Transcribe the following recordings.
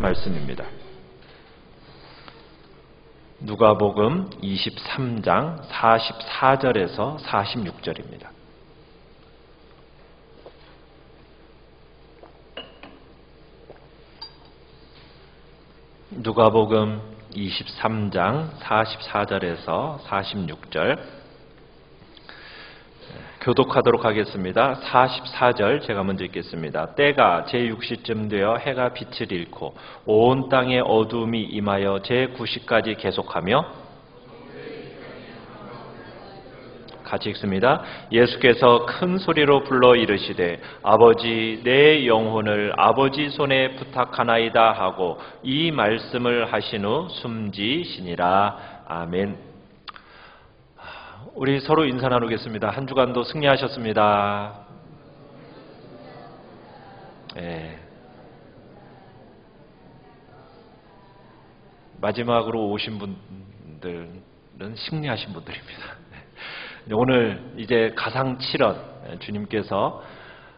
말씀입니다. 누가복음 23장 44절에서 46절입니다. 누가복음 23장 44절에서 46절 교독하도록 하겠습니다. 44절 제가 먼저 읽겠습니다. 때가 제6시쯤 되어 해가 빛을 잃고 온 땅에 어둠이 임하여 제9시까지 계속하며 같이 읽습니다. 예수께서 큰 소리로 불러 이르시되 아버지 내 영혼을 아버지 손에 부탁하나이다 하고 이 말씀을 하신 후 숨지시니라. 아멘. 우리 서로 인사 나누겠습니다. 한 주간도 승리하셨습니다. 네. 마지막으로 오신 분들은 승리하신 분들입니다. 오늘 이제 가상칠언 주님께서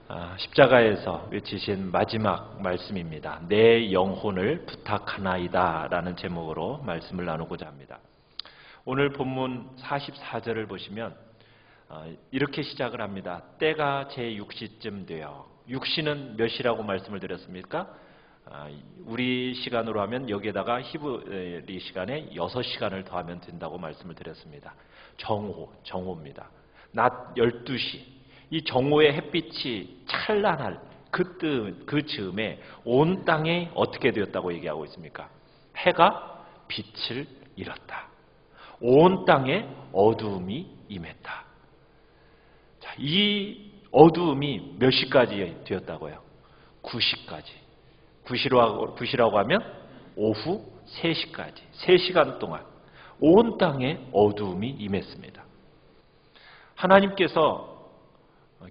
아, 십자가에서 외치신 마지막 말씀입니다. 내 영혼을 부탁하나이다 라는 제목으로 말씀을 나누고자 합니다. 오늘 본문 44절을 보시면 아, 이렇게 시작을 합니다. 때가 제6시쯤 되어 6시는 몇 시라고 말씀을 드렸습니까? 아, 우리 시간으로 하면 여기에다가 히브리 시간에 6시간을 더하면 된다고 말씀을 드렸습니다. 정오, 정오입니다. 낮 12시. 이 정오의 햇빛이 찬란할 그, 그 즈음에 온 땅에 어떻게 되었다고 얘기하고 있습니까? 해가 빛을 잃었다. 온 땅에 어두움이 임했다. 자, 이 어두움이 몇 시까지 되었다고요? 9시까지. 9시라고, 9시라고 하면 오후 3시까지. 3시간 동안. 온 땅에 어두움이 임했습니다. 하나님께서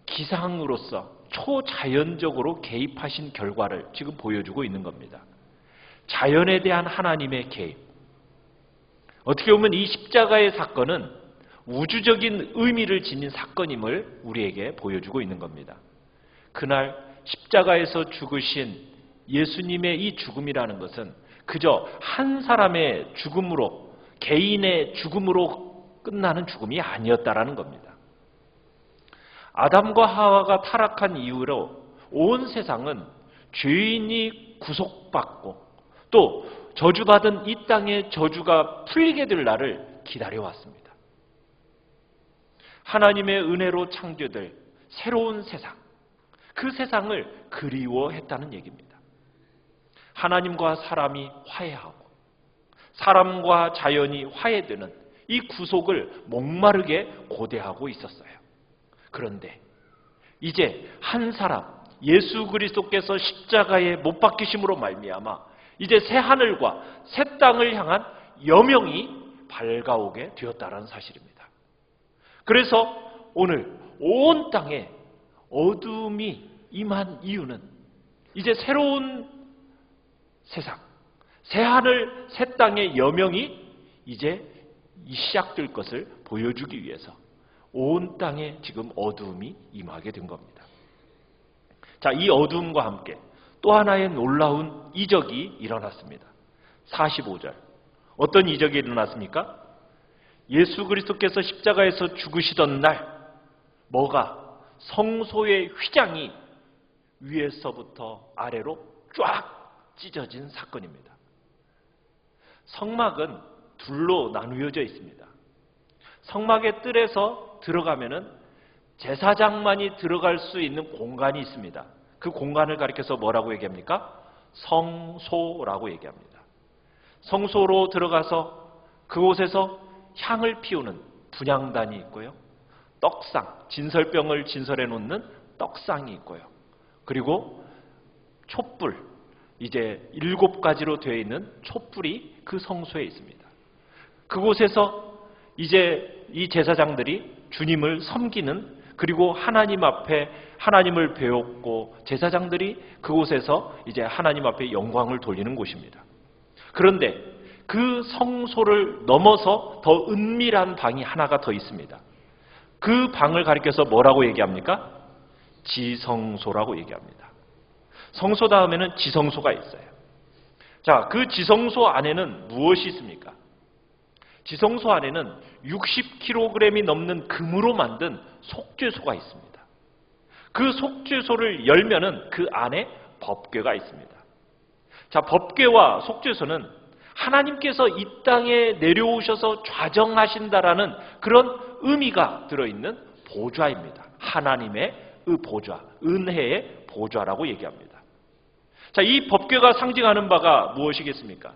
기상으로서 초자연적으로 개입하신 결과를 지금 보여주고 있는 겁니다. 자연에 대한 하나님의 개입. 어떻게 보면 이 십자가의 사건은 우주적인 의미를 지닌 사건임을 우리에게 보여주고 있는 겁니다. 그날 십자가에서 죽으신 예수님의 이 죽음이라는 것은 그저 한 사람의 죽음으로 개인의 죽음으로 끝나는 죽음이 아니었다라는 겁니다. 아담과 하와가 타락한 이후로 온 세상은 죄인이 구속받고 또 저주받은 이 땅의 저주가 풀리게 될 날을 기다려왔습니다. 하나님의 은혜로 창조될 새로운 세상, 그 세상을 그리워했다는 얘기입니다. 하나님과 사람이 화해하고 사람과 자연이 화해되는 이 구속을 목마르게 고대하고 있었어요. 그런데 이제 한 사람 예수 그리스도께서 십자가에 못 박히심으로 말미암아 이제 새 하늘과 새 땅을 향한 여명이 밝아오게 되었다는 사실입니다. 그래서 오늘 온 땅에 어둠이 임한 이유는 이제 새로운 세상, 새 하늘 새 땅의 여명이 이제 시작될 것을 보여주기 위해서 온 땅에 지금 어두움이 임하게 된 겁니다. 자, 이 어두움과 함께 또 하나의 놀라운 이적이 일어났습니다. 45절. 어떤 이적이 일어났습니까? 예수 그리스도께서 십자가에서 죽으시던 날 뭐가 성소의 휘장이 위에서부터 아래로 쫙 찢어진 사건입니다. 성막은 둘로 나누어져 있습니다. 성막의 뜰에서 들어가면은 제사장만이 들어갈 수 있는 공간이 있습니다. 그 공간을 가리켜서 뭐라고 얘기합니까? 성소라고 얘기합니다. 성소로 들어가서 그곳에서 향을 피우는 분향단이 있고요. 떡상, 진설병을 진설해 놓는 떡상이 있고요. 그리고 촛불, 이제 일곱 가지로 되어 있는 촛불이 그 성소에 있습니다. 그곳에서 이제 이 제사장들이 주님을 섬기는 그리고 하나님 앞에 하나님을 배웠고 제사장들이 그곳에서 이제 하나님 앞에 영광을 돌리는 곳입니다. 그런데 그 성소를 넘어서 더 은밀한 방이 하나가 더 있습니다. 그 방을 가리켜서 뭐라고 얘기합니까? 지성소라고 얘기합니다. 성소 다음에는 지성소가 있어요. 자, 그 지성소 안에는 무엇이 있습니까? 지성소 안에는 60kg이 넘는 금으로 만든 속죄소가 있습니다. 그 속죄소를 열면은 그 안에 법궤가 있습니다. 자, 법궤와 속죄소는 하나님께서 이 땅에 내려오셔서 좌정하신다라는 그런 의미가 들어있는 보좌입니다. 하나님의 의 보좌, 은혜의 보좌라고 얘기합니다. 자, 이 법궤가 상징하는 바가 무엇이겠습니까?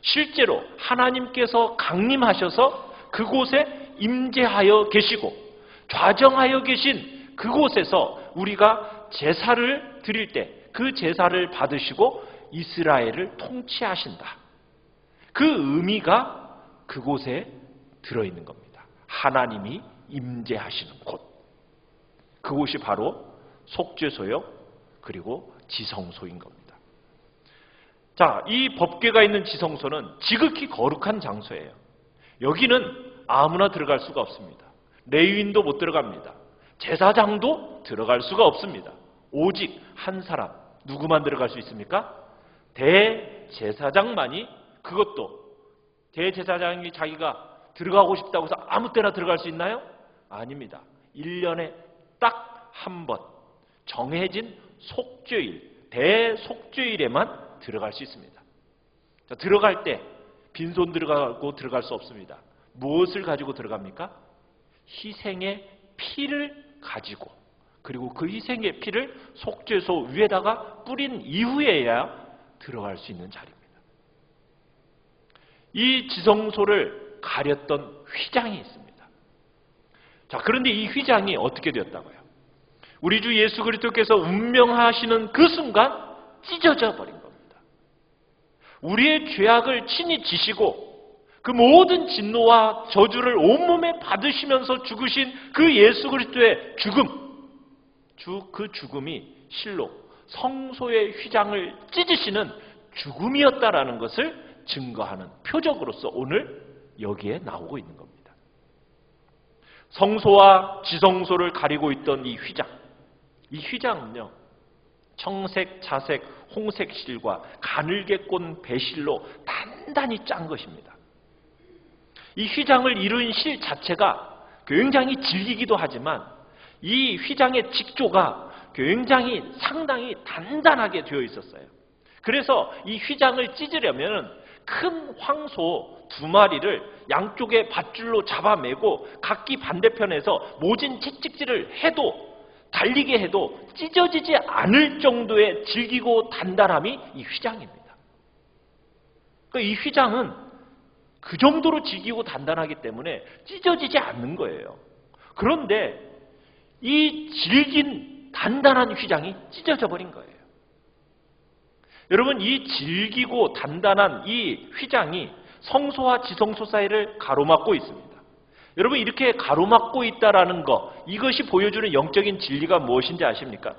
실제로 하나님께서 강림하셔서 그곳에 임재하여 계시고 좌정하여 계신 그곳에서 우리가 제사를 드릴 때 그 제사를 받으시고 이스라엘을 통치하신다. 그 의미가 그곳에 들어있는 겁니다. 하나님이 임재하시는 곳. 그곳이 바로 속죄소요, 그리고 지성소인 겁니다. 자, 이 법궤가 있는 지성소는 지극히 거룩한 장소예요. 여기는 아무나 들어갈 수가 없습니다. 레위인도 못 들어갑니다. 제사장도 들어갈 수가 없습니다. 오직 한 사람, 누구만 들어갈 수 있습니까? 대제사장만이 그것도 대제사장이 자기가 들어가고 싶다고 해서 아무 때나 들어갈 수 있나요? 아닙니다. 1년에 딱 한 번 정해진 속죄일, 대속죄일에만 들어갈 수 있습니다. 자, 들어갈 때 빈손 들어가고 들어갈 수 없습니다. 무엇을 가지고 들어갑니까? 희생의 피를 가지고 그리고 그 희생의 피를 속죄소 위에다가 뿌린 이후에야 들어갈 수 있는 자리입니다. 이 지성소를 가렸던 휘장이 있습니다. 자, 그런데 이 휘장이 어떻게 되었다고요? 우리 주 예수 그리스도께서 운명하시는 그 순간 찢어져 버린 겁니다. 우리의 죄악을 친히 지시고 그 모든 진노와 저주를 온몸에 받으시면서 죽으신 그 예수 그리스도의 죽음, 주, 그 죽음이 실로 성소의 휘장을 찢으시는 죽음이었다라는 것을 증거하는 표적으로서 오늘 여기에 나오고 있는 겁니다. 성소와 지성소를 가리고 있던 이 휘장. 이 휘장은요, 청색, 자색, 홍색 실과 가늘게 꼰 배실로 단단히 짠 것입니다. 이 휘장을 이룬 실 자체가 굉장히 질기기도 하지만 이 휘장의 직조가 굉장히 상당히 단단하게 되어 있었어요. 그래서 이 휘장을 찢으려면 큰 황소 두 마리를 양쪽에 밧줄로 잡아매고 각기 반대편에서 모진 채찍질을 해도 달리게 해도 찢어지지 않을 정도의 질기고 단단함이 이 휘장입니다. 그러니까 이 휘장은 그 정도로 질기고 단단하기 때문에 찢어지지 않는 거예요. 그런데 이 질긴 단단한 휘장이 찢어져 버린 거예요. 여러분 이 질기고 단단한 이 휘장이 성소와 지성소 사이를 가로막고 있습니다. 여러분 이렇게 가로막고 있다라는 것 이것이 보여주는 영적인 진리가 무엇인지 아십니까?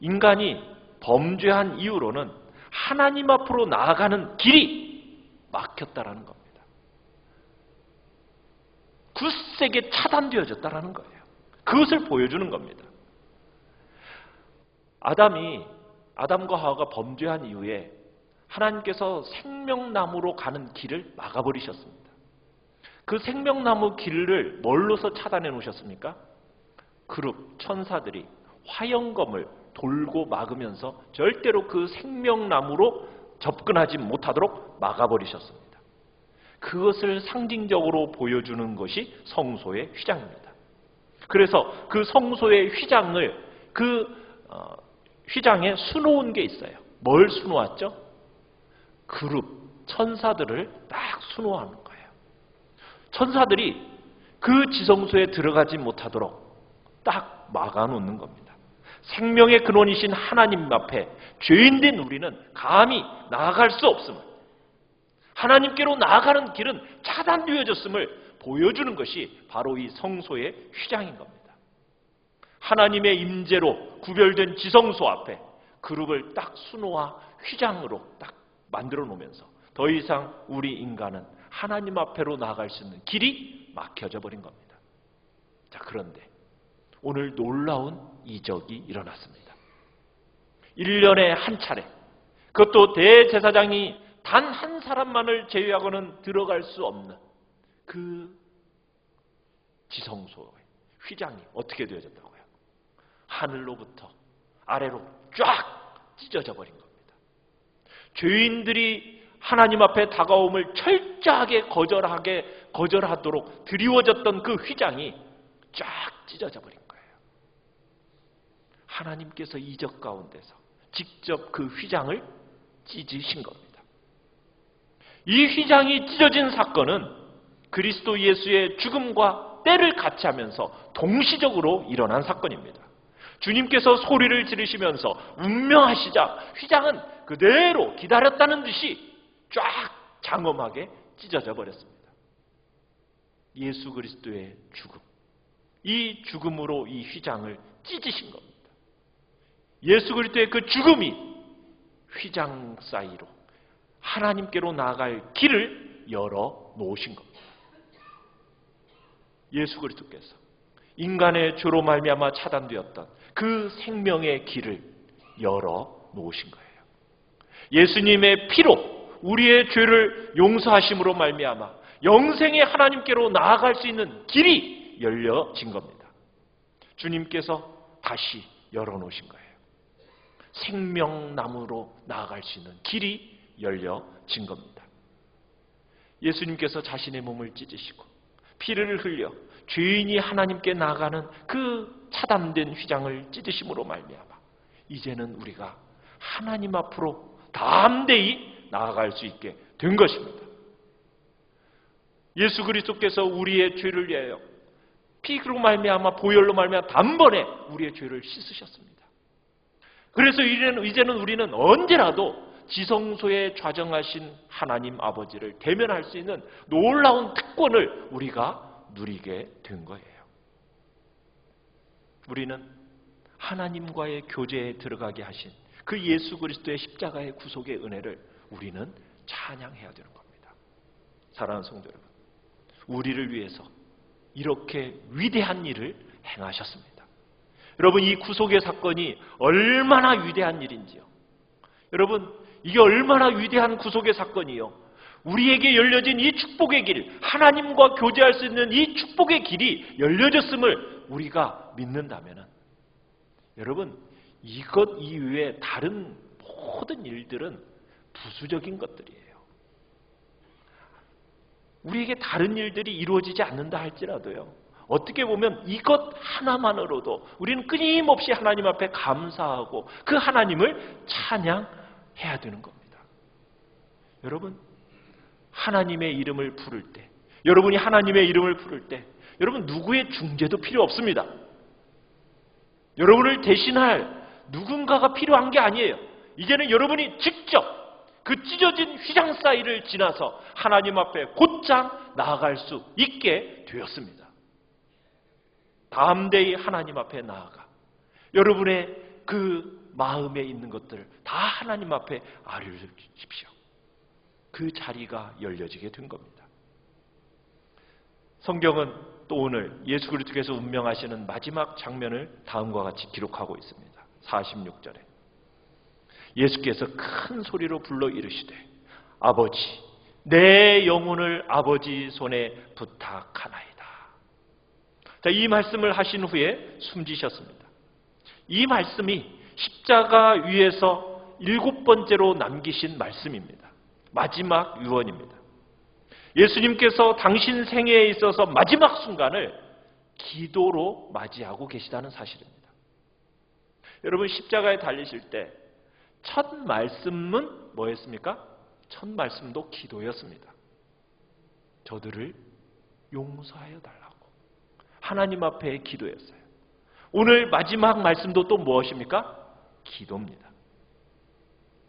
인간이 범죄한 이후로는 하나님 앞으로 나아가는 길이 막혔다라는 겁니다. 굳세게 차단되어졌다라는 거예요. 그것을 보여주는 겁니다. 아담이 아담과 하와가 범죄한 이후에 하나님께서 생명나무로 가는 길을 막아버리셨습니다. 그 생명나무 길을 뭘로서 차단해 놓으셨습니까? 그룹 천사들이 화영검을 돌고 막으면서 절대로 그 생명나무로 접근하지 못하도록 막아버리셨습니다. 그것을 상징적으로 보여주는 것이 성소의 휘장입니다. 그래서 그 성소의 휘장을 그 어, 휘장에 수놓은 게 있어요. 뭘 수놓았죠? 그룹, 천사들을 딱 수놓아놓은 거예요. 천사들이 그 지성소에 들어가지 못하도록 딱 막아놓는 겁니다. 생명의 근원이신 하나님 앞에 죄인된 우리는 감히 나아갈 수 없음을 하나님께로 나아가는 길은 차단되어졌음을 보여주는 것이 바로 이 성소의 휘장인 겁니다. 하나님의 임재로 구별된 지성소 앞에 그룹을 딱 수놓아 휘장으로 딱 만들어 놓으면서 더 이상 우리 인간은 하나님 앞에로 나아갈 수 있는 길이 막혀져 버린 겁니다. 자, 그런데 오늘 놀라운 이적이 일어났습니다. 1년에 한 차례 그것도 대제사장이 단 한 사람만을 제외하고는 들어갈 수 없는 그 지성소의 휘장이 어떻게 되어졌다고요? 하늘로부터 아래로 쫙 찢어져 버린 겁니다. 죄인들이 하나님 앞에 다가옴을 철저하게 거절하게 거절하도록 드리워졌던 그 휘장이 쫙 찢어져 버린 거예요. 하나님께서 이적 가운데서 직접 그 휘장을 찢으신 겁니다. 이 휘장이 찢어진 사건은 그리스도 예수의 죽음과 때를 같이 하면서 동시적으로 일어난 사건입니다. 주님께서 소리를 지르시면서 운명하시자 휘장은 그대로 기다렸다는 듯이 쫙 장엄하게 찢어져 버렸습니다. 예수 그리스도의 죽음. 이 죽음으로 이 휘장을 찢으신 겁니다. 예수 그리스도의 그 죽음이 휘장 사이로 하나님께로 나아갈 길을 열어 놓으신 겁니다. 예수 그리스도께서 인간의 죄로 말미암아 차단되었던 그 생명의 길을 열어 놓으신 거예요. 예수님의 피로 우리의 죄를 용서하심으로 말미암아 영생의 하나님께로 나아갈 수 있는 길이 열려진 겁니다. 주님께서 다시 열어 놓으신 거예요. 생명나무로 나아갈 수 있는 길이 열려진 겁니다. 예수님께서 자신의 몸을 찢으시고 피를 흘려 죄인이 하나님께 나가는 그 차단된 휘장을 찢으심으로 말미암아 이제는 우리가 하나님 앞으로 담대히 나아갈 수 있게 된 것입니다. 예수 그리스도께서 우리의 죄를 위하여 피로 말미암아 보혈로 말미암아 단번에 우리의 죄를 씻으셨습니다. 그래서 이제는, 우리는 언제라도 지성소에 좌정하신 하나님 아버지를 대면할 수 있는 놀라운 특권을 우리가 누리게 된 거예요. 우리는 하나님과의 교제에 들어가게 하신 그 예수 그리스도의 십자가의 구속의 은혜를 우리는 찬양해야 되는 겁니다. 사랑하는 성도 여러분, 우리를 위해서 이렇게 위대한 일을 행하셨습니다. 여러분 이 구속의 사건이 얼마나 위대한 일인지요. 여러분 이게 얼마나 위대한 구속의 사건이요. 우리에게 열려진 이 축복의 길, 하나님과 교제할 수 있는 이 축복의 길이 열려졌음을 우리가 믿는다면 여러분 이것 이외에 다른 모든 일들은 부수적인 것들이에요. 우리에게 다른 일들이 이루어지지 않는다 할지라도요. 어떻게 보면 이것 하나만으로도 우리는 끊임없이 하나님 앞에 감사하고 그 하나님을 찬양해야 되는 겁니다. 여러분, 하나님의 이름을 부를 때, 여러분이 하나님의 이름을 부를 때, 여러분 누구의 중재도 필요 없습니다. 여러분을 대신할 누군가가 필요한 게 아니에요. 이제는 여러분이 직접 그 찢어진 휘장 사이를 지나서 하나님 앞에 곧장 나아갈 수 있게 되었습니다. 담대히 하나님 앞에 나아가 여러분의 그 마음에 있는 것들을 다 하나님 앞에 아뢰주십시오. 그 자리가 열려지게 된 겁니다. 성경은 또 오늘 예수 그리스도께서 운명하시는 마지막 장면을 다음과 같이 기록하고 있습니다. 46절에 예수께서 큰 소리로 불러 이르시되 아버지 내 영혼을 아버지 손에 부탁하나이다. 자, 이 말씀을 하신 후에 숨지셨습니다. 이 말씀이 십자가 위에서 일곱 번째로 남기신 말씀입니다. 마지막 유언입니다. 예수님께서 당신 생애에 있어서 마지막 순간을 기도로 맞이하고 계시다는 사실입니다. 여러분 십자가에 달리실 때 첫 말씀은 뭐였습니까? 첫 말씀도 기도였습니다. 저들을 용서하여 달라고 하나님 앞에 기도했어요. 오늘 마지막 말씀도 또 무엇입니까? 기도입니다.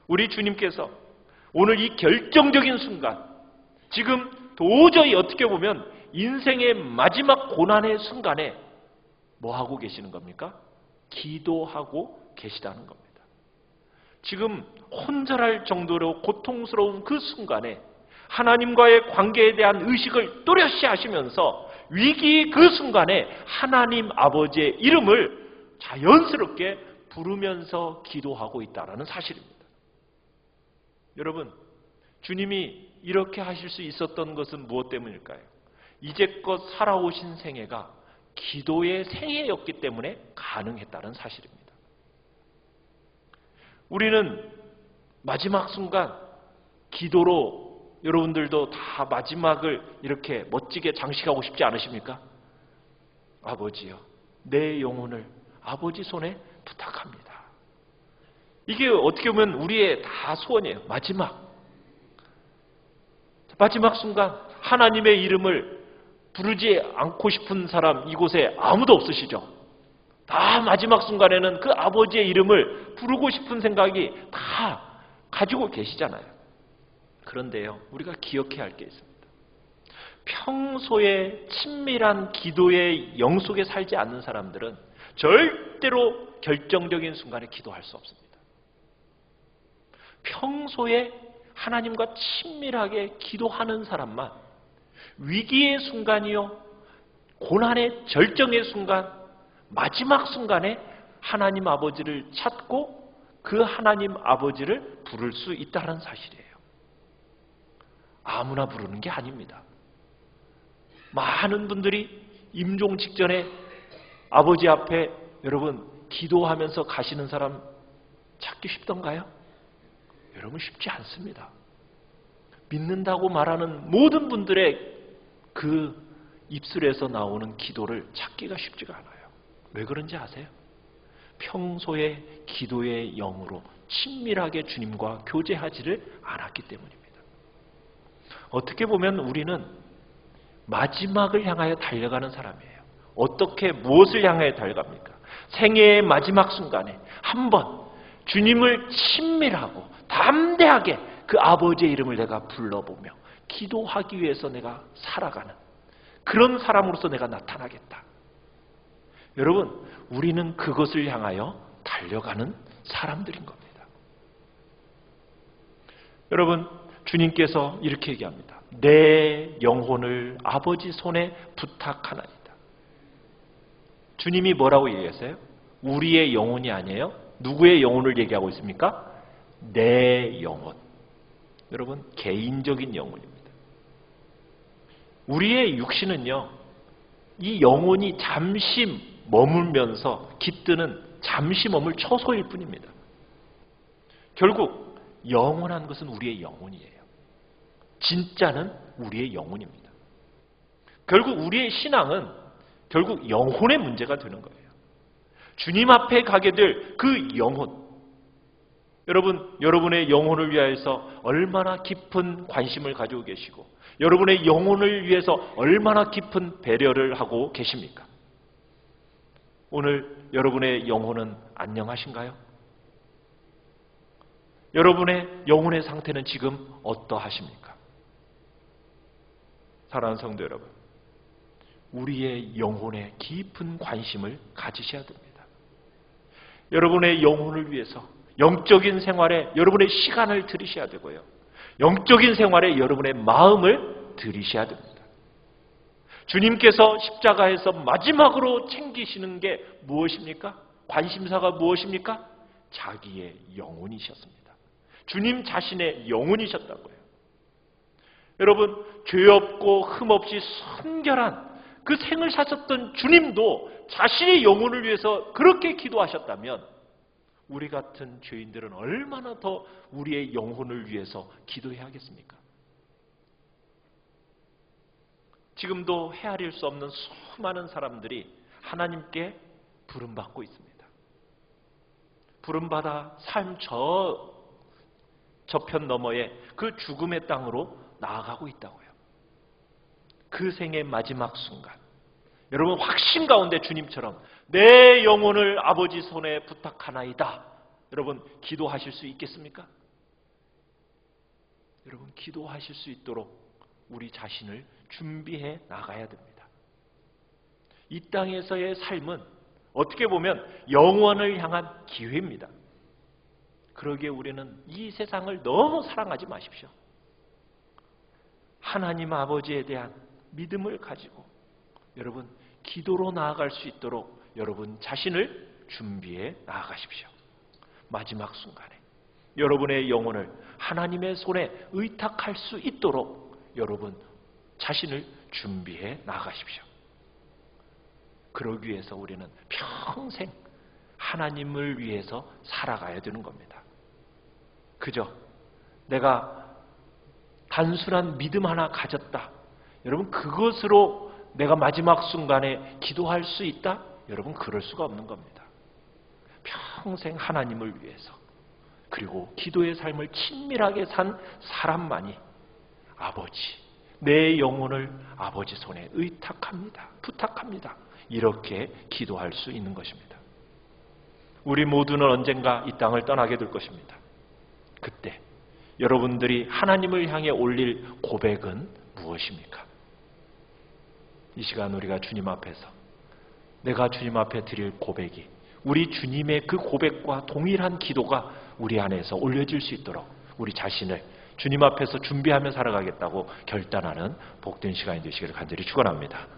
우리 주님께서 오늘 이 결정적인 순간 지금 도저히 어떻게 보면 인생의 마지막 고난의 순간에 뭐 하고 계시는 겁니까? 기도하고 계시다는 겁니다. 지금 혼절할 정도로 고통스러운 그 순간에 하나님과의 관계에 대한 의식을 또렷이 하시면서 위기 그 순간에 하나님 아버지의 이름을 자연스럽게 부르면서 기도하고 있다는 사실입니다. 여러분, 주님이 이렇게 하실 수 있었던 것은 무엇 때문일까요? 이제껏 살아오신 생애가 기도의 생애였기 때문에 가능했다는 사실입니다. 우리는 마지막 순간 기도로 여러분들도 다 마지막을 이렇게 멋지게 장식하고 싶지 않으십니까? 아버지요, 내 영혼을 아버지 손에 부탁합니다. 이게 어떻게 보면 우리의 다 소원이에요. 마지막. 마지막 순간 하나님의 이름을 부르지 않고 싶은 사람 이곳에 아무도 없으시죠? 다 마지막 순간에는 그 아버지의 이름을 부르고 싶은 생각이 다 가지고 계시잖아요. 그런데요, 우리가 기억해야 할 게 있습니다. 평소에 친밀한 기도의 영 속에 살지 않는 사람들은 절대로 결정적인 순간에 기도할 수 없습니다. 평소에 하나님과 친밀하게 기도하는 사람만 위기의 순간이요, 고난의 절정의 순간, 마지막 순간에 하나님 아버지를 찾고 그 하나님 아버지를 부를 수 있다는 사실이에요. 아무나 부르는 게 아닙니다. 많은 분들이 임종 직전에 아버지 앞에 여러분 기도하면서 가시는 사람 찾기 쉽던가요? 여러분 쉽지 않습니다. 믿는다고 말하는 모든 분들의 그 입술에서 나오는 기도를 찾기가 쉽지가 않아요. 왜 그런지 아세요? 평소에 기도의 영으로 친밀하게 주님과 교제하지를 않았기 때문입니다. 어떻게 보면 우리는 마지막을 향하여 달려가는 사람이에요. 어떻게 무엇을 향하여 달려갑니까? 생애의 마지막 순간에 한 번 주님을 친밀하고 담대하게 그 아버지의 이름을 내가 불러보며 기도하기 위해서 내가 살아가는 그런 사람으로서 내가 나타나겠다. 여러분, 우리는 그것을 향하여 달려가는 사람들인 겁니다. 여러분, 주님께서 이렇게 얘기합니다. 내 영혼을 아버지 손에 부탁하나이다. 주님이 뭐라고 얘기했어요? 우리의 영혼이 아니에요? 누구의 영혼을 얘기하고 있습니까? 내 영혼. 여러분, 개인적인 영혼입니다. 우리의 육신은요, 이 영혼이 잠시 머물면서 깃드는 잠시 머물 처소일 뿐입니다. 결국 영원한 것은 우리의 영혼이에요. 진짜는 우리의 영혼입니다. 결국 우리의 신앙은 결국 영혼의 문제가 되는 거예요. 주님 앞에 가게 될 그 영혼. 여러분, 여러분의 영혼을 위하여서 얼마나 깊은 관심을 가지고 계시고, 여러분의 영혼을 위해서 얼마나 깊은 배려를 하고 계십니까? 오늘 여러분의 영혼은 안녕하신가요? 여러분의 영혼의 상태는 지금 어떠하십니까? 사랑하는 성도 여러분, 우리의 영혼에 깊은 관심을 가지셔야 됩니다. 여러분의 영혼을 위해서 영적인 생활에 여러분의 시간을 들이셔야 되고요. 영적인 생활에 여러분의 마음을 들이셔야 됩니다. 주님께서 십자가에서 마지막으로 챙기시는 게 무엇입니까? 관심사가 무엇입니까? 자기의 영혼이셨습니다. 주님 자신의 영혼이셨다고요. 여러분, 죄 없고 흠 없이 순결한 그 생을 사셨던 주님도 자신의 영혼을 위해서 그렇게 기도하셨다면 우리 같은 죄인들은 얼마나 더 우리의 영혼을 위해서 기도해야겠습니까? 지금도 헤아릴 수 없는 수많은 사람들이 하나님께 부름받고 있습니다. 부름받아 삶 저, 저편 너머에 그 죽음의 땅으로 나아가고 있다고요. 그 생의 마지막 순간. 여러분 확신 가운데 주님처럼 내 영혼을 아버지 손에 부탁하나이다. 여러분 기도하실 수 있겠습니까? 여러분 기도하실 수 있도록 우리 자신을 준비해 나가야 됩니다. 이 땅에서의 삶은 어떻게 보면 영원을 향한 기회입니다. 그러기에 우리는 이 세상을 너무 사랑하지 마십시오. 하나님 아버지에 대한 믿음을 가지고 여러분 기도로 나아갈 수 있도록 여러분 자신을 준비해 나아가십시오. 마지막 순간에 여러분의 영혼을 하나님의 손에 의탁할 수 있도록 여러분 자신을 준비해 나가십시오. 그러기 위해서 우리는 평생 하나님을 위해서 살아가야 되는 겁니다. 그죠? 내가 단순한 믿음 하나 가졌다. 여러분 그것으로 내가 마지막 순간에 기도할 수 있다? 여러분 그럴 수가 없는 겁니다. 평생 하나님을 위해서 그리고 기도의 삶을 친밀하게 산 사람만이 아버지 내 영혼을 아버지 손에 의탁합니다. 부탁합니다. 이렇게 기도할 수 있는 것입니다. 우리 모두는 언젠가 이 땅을 떠나게 될 것입니다. 그때 여러분들이 하나님을 향해 올릴 고백은 무엇입니까? 이 시간 우리가 주님 앞에서 내가 주님 앞에 드릴 고백이 우리 주님의 그 고백과 동일한 기도가 우리 안에서 올려질 수 있도록 우리 자신을 주님 앞에서 준비하며 살아가겠다고 결단하는 복된 시간이 되시기를 간절히 축원합니다.